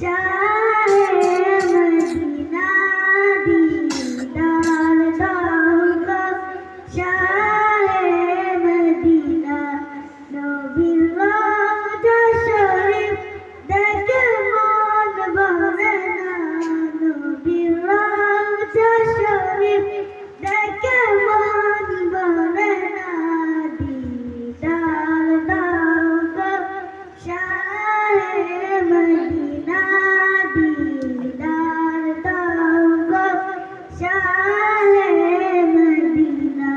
Chao. Medina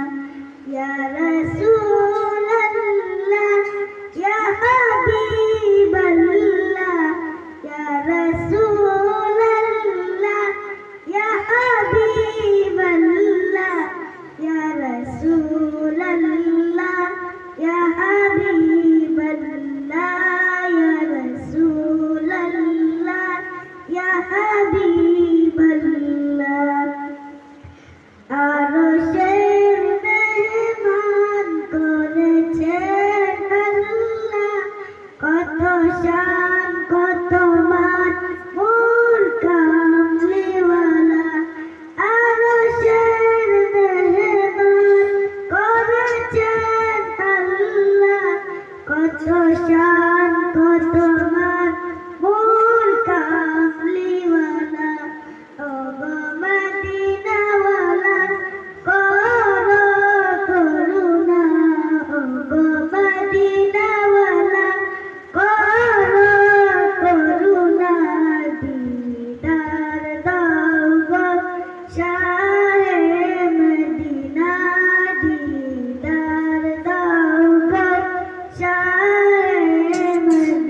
या रसूल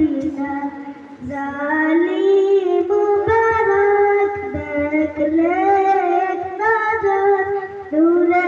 Medina জালি মুবারক দেখলে নজর দূরে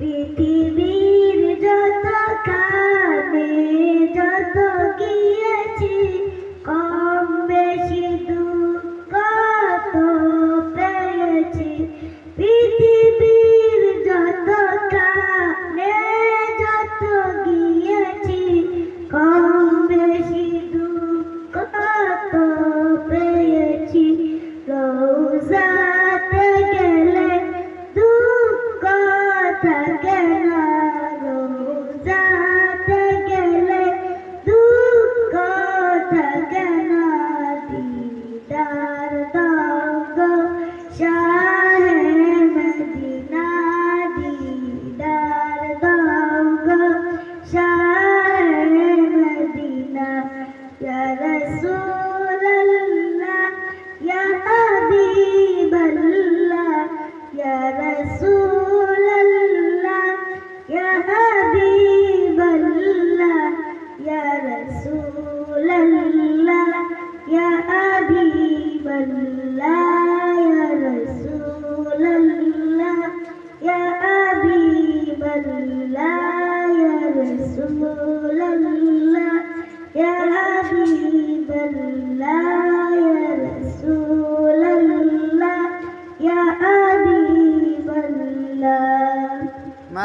পৃথিবী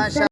Masha